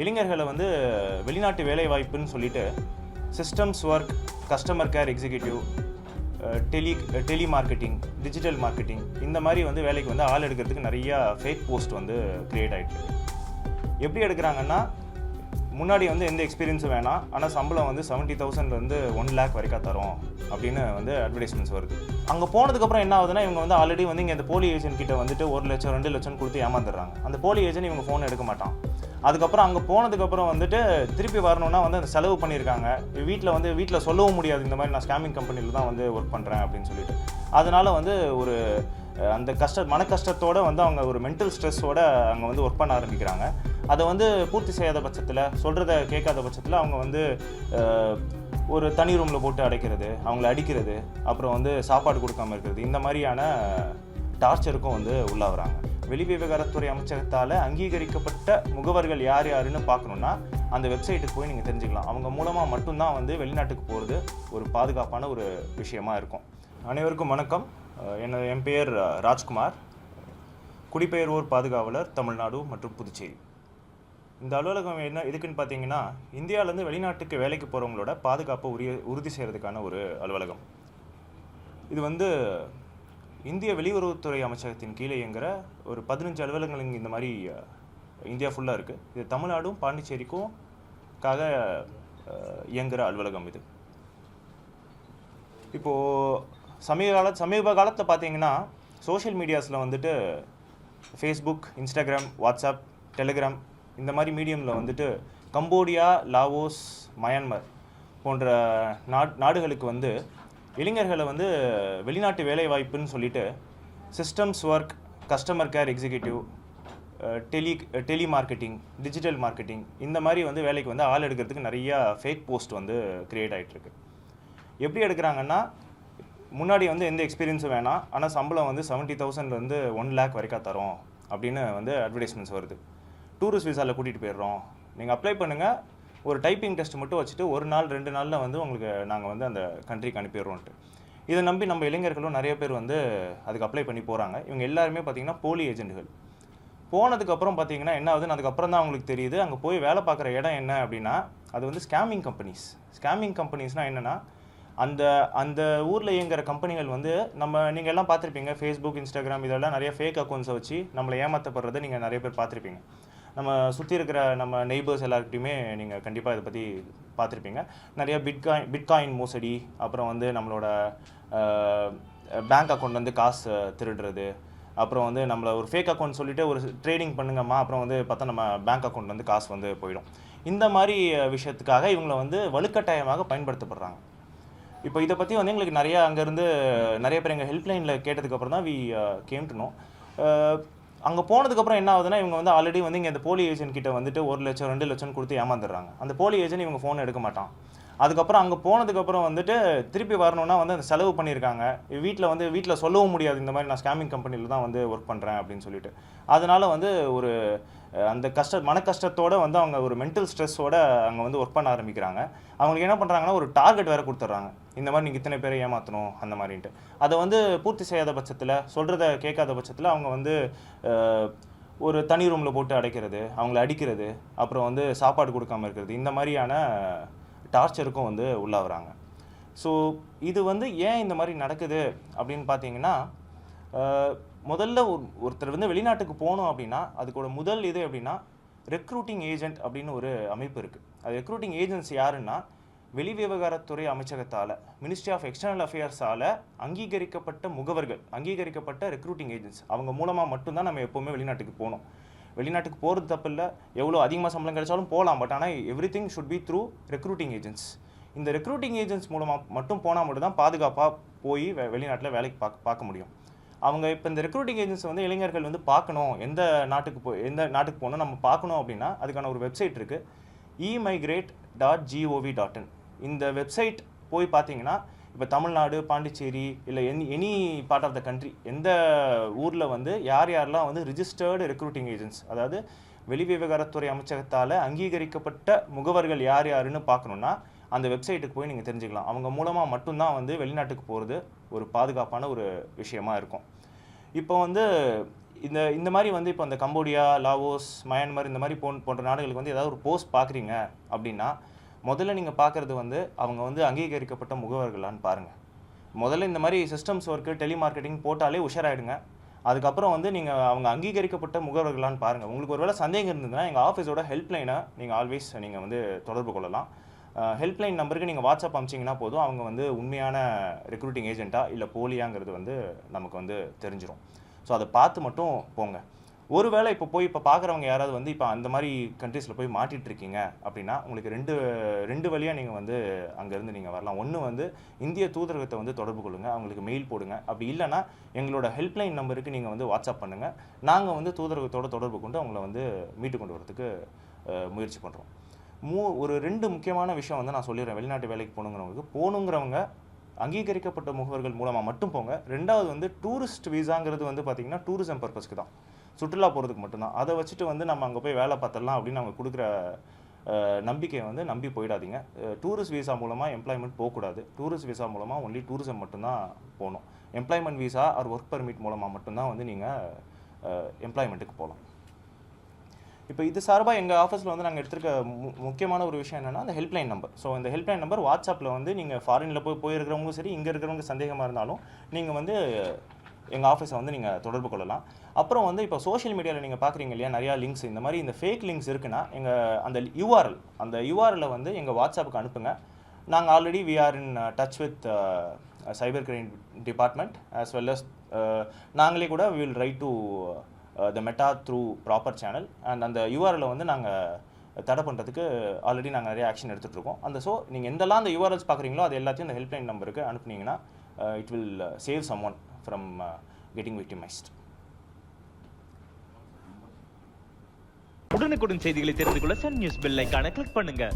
இளைஞர்களை வந்து வெளிநாட்டு வேலை வாய்ப்புன்னு சொல்லிட்டு systems work customer care executive tele telemarketing digital marketing இந்த மாதிரி வந்து வேலைக்கு வந்து ஆள் எடுக்கிறதுக்கு நிறையா ஃபேக் போஸ்ட் வந்து க்ரியேட் ஆகிட்டு எப்படி எடுக்கிறாங்கன்னா முன்னாடி வந்து எந்த எக்ஸ்பீரியன்ஸும் வேணாம். ஆனால் சம்பளம் வந்து செவன்ட்டி தௌசண்ட்லேருந்து ஒன் லேக் வரைக்கும் தரும் அப்படின்னு வந்து அட்வர்டைஸ்மெண்ட்ஸ் வருது. அங்கே போனதுக்கப்புறம் என்ன ஆகுதுன்னா இவங்க வந்து ஆல்ரெடி வந்து இங்கே இந்த போலி ஏஜென்ட் கிட்ட வந்துட்டு ஒரு லட்சம் ரெண்டு லட்சம் கொடுத்து ஏமாந்துடுறாங்க. அந்த போலி ஏஜென்ட் இவங்க ஃபோன் எடுக்க மாட்டான். அதுக்கப்புறம் அங்கே போனதுக்கப்புறம் வந்துட்டு திருப்பி வரணும்னா வந்து அந்த செலவு பண்ணியிருக்காங்க. வீட்டில் வந்து வீட்டில் சொல்லவும் முடியாது. இந்த மாதிரி நான் ஸ்கேமிங் கம்பெனியில் தான் வந்து ஒர்க் பண்ணுறேன் அப்படின்னு சொல்லிட்டு. அதனால் வந்து ஒரு அந்த கஷ்ட மன கஷ்டத்தோடு வந்து அவங்க ஒரு மென்டல் ஸ்ட்ரெஸ்ஸோடு அங்கே வந்து ஒர்க் பண்ண ஆரம்பிக்கிறாங்க. அதை வந்து பூர்த்தி செய்யாத பட்சத்தில் சொல்கிறத கேட்காத பட்சத்தில் அவங்க வந்து ஒரு தனி ரூமில் போட்டு அடைக்கிறது அவங்கள அடிக்கிறது அப்புறம் வந்து சாப்பாடு கொடுக்காம இருக்கிறது இந்த மாதிரியான டார்ச்சருக்கும் வந்து உள்ளாகுறாங்க. வெளி விவகாரத்துறை அமைச்சகத்தால் அங்கீகரிக்கப்பட்ட முகவர்கள் யார் யாருன்னு பார்க்கணுன்னா அந்த வெப்சைட்டுக்கு போய் நீங்கள் தெரிஞ்சுக்கலாம். அவங்க மூலமாக மட்டும்தான் வந்து வெளிநாட்டுக்கு போகிறது ஒரு பாதுகாப்பான ஒரு விஷயமா இருக்கும். அனைவருக்கும் வணக்கம். எனது என்ன என் பெயர் ராஜ்குமார். குடிபெயர்வோர் பாதுகாவலர் தமிழ்நாடு மற்றும் புதுச்சேரி. இந்த அலுவலகம் என்ன எதுக்குன்னு பார்த்தீங்கன்னா இந்தியாவிலேருந்து வெளிநாட்டுக்கு வேலைக்கு போகிறவங்களோட பாதுகாப்பை உரிய உறுதி செய்கிறதுக்கான ஒரு அலுவலகம். இது வந்து இந்திய வெளியுறவுத்துறை அமைச்சகத்தின் கீழே இயங்குற ஒரு பதினஞ்சு அலுவலகங்கள் இந்த மாதிரி இந்தியா ஃபுல்லாக இருக்குது இது தமிழ்நாடும் பாண்டிச்சேரிக்கும் காக இயங்குகிற அலுவலகம் இது. இப்போது சமீப கால சமீப காலத்தில் பார்த்தீங்கன்னா சோஷியல் மீடியாஸில் வந்துட்டு ஃபேஸ்புக் இன்ஸ்டாகிராம் வாட்ஸ்அப் டெலிகிராம் இந்த மாதிரி மீடியமில் வந்துட்டு கம்போடியா லாவோஸ் மயான்மர் போன்ற நாட் நாடுகளுக்கு வந்து இளைஞர்களை வந்து வெளிநாட்டு வேலை வாய்ப்புன்னு சொல்லிட்டு systems work customer care executive tele telemarketing digital marketing இந்த மாதிரி வந்து வேலைக்கு வந்து ஆள் எடுக்கிறதுக்கு நிறையா ஃபேக் போஸ்ட் வந்து க்ரியேட் ஆகிட்டுருக்கு எப்படி எடுக்கிறாங்கன்னா முன்னாடி வந்து எந்த எக்ஸ்பீரியன்ஸும் வேணாம். ஆனால் சம்பளம் வந்து செவன்ட்டி தௌசண்ட்லேருந்து ஒன் லேக் வரைக்கும் தரோம் அப்படின்னு வந்து அட்வர்டைஸ்மெண்ட்ஸ் வருது. டூரிஸ்ட் விசாவில் கூட்டிகிட்டு போயிடுறோம். நீங்கள் அப்ளை பண்ணுங்கள் ஒரு டைப்பிங் டெஸ்ட் மட்டும் வச்சுட்டு ஒரு நாள் ரெண்டு நாளில் வந்து உங்களுக்கு நாங்கள் வந்து அந்த கண்ட்ரிக்கு அனுப்பிடுறோன்ட்டு. இதை நம்பி நம்ம இளைஞர்களும் நிறைய பேர் வந்து அதுக்கு அப்ளை பண்ணி போகிறாங்க இவங்க எல்லாருமே பார்த்தீங்கன்னா போலி ஏஜென்ட்டுகள் போனதுக்கப்புறம் பார்த்தீங்கன்னா என்ன ஆகுதுன்னு அதுக்கப்புறம் தான் அவங்களுக்கு தெரியுது. அங்கே போய் வேலை பார்க்குற இடம் என்ன அப்படின்னா அது வந்து ஸ்கேமிங் கம்பெனிஸ் ஸ்கேமிங் கம்பெனிஸ்னால் என்னென்னா அந்த அந்த ஊரில் இயங்குற கம்பெனிகள் வந்து நம்ம நீங்கள் எல்லாம் பார்த்துருப்பீங்க ஃபேஸ்புக் இன்ஸ்டாகிராம் இதெல்லாம் நிறைய ஃபேக் அக்கௌண்ட்ஸை வச்சு நம்மளை ஏமாற்றப்படுறதை நீங்கள் நிறைய பேர் பார்த்துருப்பீங்க. நம்ம சுற்றி இருக்கிற நம்ம நெய்பர்ஸ் எல்லாருக்கிட்டையுமே நீங்கள் கண்டிப்பாக இதை பற்றி பார்த்துருப்பீங்க. நிறைய பிட்காயின் பிட்காயின் மோசடி அப்புறம் வந்து நம்மளோட பேங்க் அக்கௌண்ட் வந்து காசு திருடுறது அப்புறம் வந்து நம்மளை ஒரு ஃபேக் அக்கௌண்ட் சொல்லிவிட்டு ஒரு ட்ரேடிங் பண்ணுங்கம்மா அப்புறம் வந்து பார்த்தா நம்ம பேங்க் அக்கௌண்ட் வந்து காசு வந்து போயிடும். இந்த மாதிரி விஷயத்துக்காக இவங்களை வந்து வலுக்கட்டாயமாக பயன்படுத்தப்படுறாங்க. இப்போ இதை பற்றி வந்து எங்களுக்கு நிறையா அங்கேருந்து நிறைய பேர் எங்கள் ஹெல்ப்லைனில் கேட்டதுக்கப்புறம் தான் we came uh, to know uh, அங்கே போனதுக்கப்புறம் என்ன ஆகுதுன்னா இவங்க வந்து ஆல்ரெடி வந்து இங்கே இந்த போலி ஏஜென்ட் கிட்ட வந்துட்டு ஒரு லட்சம் ரெண்டு லட்சம் கொடுத்து ஏமாந்துடுறாங்க. அந்த போலி ஏஜென்ட் இவங்க ஃபோன் எடுக்க மாட்டான். அதுக்கப்புறம் அங்கே போனதுக்கப்புறம் வந்துட்டு திருப்பி வரணும்னா வந்து அந்த செலவு பண்ணியிருக்காங்க. வீட்டில் வந்து வீட்டில் சொல்லவும் முடியாது இந்த மாதிரி நான் ஸ்கேமிங் கம்பெனியில் தான் வந்து ஒர்க் பண்ணுறேன் அப்படின்னு சொல்லிட்டு. அதனால் வந்து ஒரு அந்த கஷ்ட மன கஷ்டத்தோட வந்து அவங்க ஒரு மென்டல் ஸ்ட்ரெஸ்ஸோட அங்கே வந்து ஒர்க் பண்ண ஆரம்பிக்கிறாங்க. அவங்களுக்கு என்ன பண்ணுறாங்கன்னா ஒரு டார்கெட் வேறு கொடுத்துட்றாங்க. இந்த மாதிரி நீங்கள் இத்தனை பேரை ஏமாற்றணும் அந்த மாதிரின்ட்டு. அதை வந்து பூர்த்தி செய்யாத பட்சத்தில் சொல்கிறத கேட்காத பட்சத்தில் அவங்க வந்து ஒரு தனி ரூமில் போட்டு அடைக்கிறது அவங்கள அடிக்கிறது அப்புறம் வந்து சாப்பாடு கொடுக்காம இருக்கிறது இந்த மாதிரியான டார்ச்சருக்கும் வந்து உள்ளாகிறாங்க. ஸோ இது வந்து ஏன் இந்த மாதிரி நடக்குது அப்படின்னு பார்த்தீங்கன்னா முதல்ல ஒரு ஒருத்தர் வந்து வெளிநாட்டுக்கு போகணும் அப்படின்னா அதுக்கோட முதல் இது அப்படின்னா ரெக்ரூட்டிங் ஏஜென்ட் அப்படின்னு ஒரு அமைப்பு இருக்குது அது ரெக்ரூட்டிங் ஏஜென்ட்ஸ் யாருன்னா வெளி விவகாரத்துறை அமைச்சகத்தால் மினிஸ்ட்ரி ஆஃப் எக்ஸ்டர்னல் அஃபேர்ஸால் அங்கீகரிக்கப்பட்ட முகவர்கள் அங்கீகரிக்கப்பட்ட ரெக்ரூட்டிங் ஏஜென்ட்ஸ் அவங்க மூலமாக மட்டும்தான் நம்ம எப்போவுமே வெளிநாட்டுக்கு போகணும். வெளிநாட்டுக்கு போகிறது தப்பு இல்லை. எவ்வளோ அதிகமாக சம்பளம் கிடைச்சாலும் போகலாம். பட் ஆனால் everything should be through recruiting agents இந்த ரெக்ரூட்டிங் ஏஜென்ட்ஸ் மூலமாக மட்டும் போனால் மட்டும் தான் பாதுகாப்பாக போய் வெளிநாட்டில் வேலைக்கு பார்க்க பார்க்க முடியும். அவங்க இப்போ இந்த ரெக்ரூட்டிங் ஏஜென்சி வந்து இளைஞர்கள் வந்து பார்க்கணும். எந்த நாட்டுக்கு போ எந்த நாட்டுக்கு போகணும் நம்ம பார்க்கணும் அப்படின்னா அதுக்கான ஒரு வெப்சைட் இருக்குது emigrate dot G O V dot in இந்த வெப்சைட் போய் பார்த்தீங்கன்னா இப்போ தமிழ்நாடு பாண்டிச்சேரி இல்லை any any part of the country எந்த ஊரில் வந்து யார் யாரெல்லாம் வந்து ரிஜிஸ்டர்டு ரெக்ரூட்டிங் ஏஜென்ட்ஸ் அதாவது வெளி விவகாரத்துறை அமைச்சகத்தால் அங்கீகரிக்கப்பட்ட முகவர்கள் யார் யாருன்னு பார்க்கணுன்னா அந்த வெப்சைட்டுக்கு போய் நீங்கள் தெரிஞ்சுக்கலாம். அவங்க மூலமாக மட்டும்தான் வந்து வெளிநாட்டுக்கு போகிறது ஒரு பாதுகாப்பான ஒரு விஷயமா இருக்கும். இப்போ வந்து இந்த இந்த மாதிரி வந்து இப்போ இந்த கம்போடியா லாவோஸ் மயான்மர் இந்த மாதிரி போன் போன்ற நாடுகளுக்கு வந்து ஏதாவது ஒரு போஸ்ட் பார்க்குறீங்க அப்படின்னா முதல்ல நீங்கள் பார்க்குறது வந்து அவங்க வந்து அங்கீகரிக்கப்பட்ட முகவர்களான்னு பாருங்கள் முதல்ல இந்த மாதிரி சிஸ்டம்ஸ் ஒர்க்கு டெலிமார்க்கெட்டிங் போட்டாலே உஷாராயிடுங்க. அதுக்கப்புறம் வந்து நீங்கள் அவங்க அங்கீகரிக்கப்பட்ட முகவர்களான்னு பாருங்கள் உங்களுக்கு ஒருவேளை சந்தேகம் இருந்ததுன்னா எங்கள் ஆஃபீஸோட ஹெல்ப்லைனை நீங்கள் ஆல்வேஸ் நீங்கள் வந்து தொடர்பு கொள்ளலாம். ஹெல்ப்லைன் நம்பருக்கு நீங்கள் வாட்ஸ்அப் அமிச்சிங்கன்னா போதும். அவங்க வந்து உண்மையான ரெக்ரூட்டிங் ஏஜென்ட்டா இல்லை போலியாங்கிறது வந்து நமக்கு வந்து தெரிஞ்சிடும் ஸோ அதை பார்த்து மட்டும் போங்க. ஒருவேளை இப்போ போய் இப்போ பார்க்குறவங்க யாராவது வந்து இப்போ அந்த மாதிரி கண்ட்ரீஸில் போய் மாட்டிகிட்டு இருக்கீங்க அப்படின்னா உங்களுக்கு ரெண்டு ரெண்டு வழியாக நீங்கள் வந்து அங்கேருந்து நீங்கள் வரலாம். ஒன்று வந்து இந்திய தூதரகத்தை வந்து தொடர்பு கொள்ளுங்கள் அவங்களுக்கு மெயில் போடுங்க. அப்படி இல்லைன்னா எங்களோட ஹெல்ப்லைன் நம்பருக்கு நீங்கள் வந்து வாட்ஸ்அப் பண்ணுங்கள் நாங்கள் வந்து தூதரகத்தோட தொடர்பு கொண்டு அவங்கள வந்து மீட்டு கொண்டு வரதுக்கு முயற்சி பண்ணுறோம் மூ ஒரு ரெண்டு முக்கியமான விஷயம் வந்து நான் சொல்லிடுறேன். வெளிநாட்டு வேலைக்கு போகணுங்கிறவங்களுக்கு. போகணுங்கிறவங்க அங்கீகரிக்கப்பட்ட முகவர்கள் மூலமாக மட்டும் போங்க. ரெண்டாவது வந்து டூரிஸ்ட் வீசாங்கிறது வந்து பார்த்தீங்கன்னா டூரிசம் பர்பஸ்க்கு தான். சுற்றுலா போகிறதுக்கு மட்டும்தான். அதை வச்சுட்டு வந்து நம்ம அங்கே போய் வேலை பார்த்தலாம் அப்படின்னு அவங்க கொடுக்குற நம்பிக்கையை வந்து நம்பி போயிடாதீங்க. டூரிஸ்ட் வீசா மூலமாக எம்ப்ளாய்மெண்ட் போகக்கூடாது. டூரிஸ்ட் வீசா மூலமாக ஒன்லி டூரிசம் மட்டும்தான் போகணும். Employment visa or work permit மூலமாக மட்டும்தான் வந்து நீங்கள் எம்ப்ளாய்மெண்ட்டுக்கு போகலாம். இப்போ இது சார்பாக எங்கள் ஆஃபீஸில் வந்து நாங்கள் எடுத்திருக்க முக்கியமான ஒரு விஷயம் என்னென்னா அந்த ஹெல்ப்லைன் நம்பர். ஸோ இந்த ஹெல்ப்லைன் நம்பர் வாட்ஸ்அப்பில் வந்து நீங்கள் ஃபாரினில் போய் போயிருக்கிறவங்களும் சரி இங்கே இருக்கிறவங்க சந்தேகமாக இருந்தாலும் நீங்கள் வந்து எங்கள் ஆஃபீஸை வந்து நீங்கள் தொடர்பு கொள்ளலாம். அப்புறம் வந்து இப்போ சோஷியல் மீடியாவில் நீங்கள் பார்க்குறீங்க இல்லையா நிறையா லிங்க்ஸ் இந்த மாதிரி இந்த ஃபேக் லிங்க்ஸ் இருக்குன்னா எங்கள் அந்த யூஆர்எல் அந்த யூஆர்எல்லை வந்து எங்கள் வாட்ஸ்அப்புக்கு அனுப்புங்க. நாங்கள் already we are in touch with cyber crime department as well as நாங்களே கூட will write to the Meta through proper channel and அந்த யூஆர்எல்லை வந்து நாங்கள் தடை பண்ணுறதுக்கு ஆல்ரெடி நாங்கள் நிறைய ஆக்ஷன் எடுத்துகிட்ருக்கோம் அந்த ஸோ நீங்கள் எந்தெல்லாம் அந்த யூஆர்எல்ஸ் பார்க்குறீங்களோ அது எல்லாத்தையும் அந்த ஹெல்ப்லைன் நம்பருக்கு அனுப்புனீங்கன்னா it will save someone from getting victimized உடனுக்குடன் செய்திகளை தெரிந்து கொள்ள சன் நியூஸ் பெல் ஐக்கான கிளிக் பண்ணுங்கள்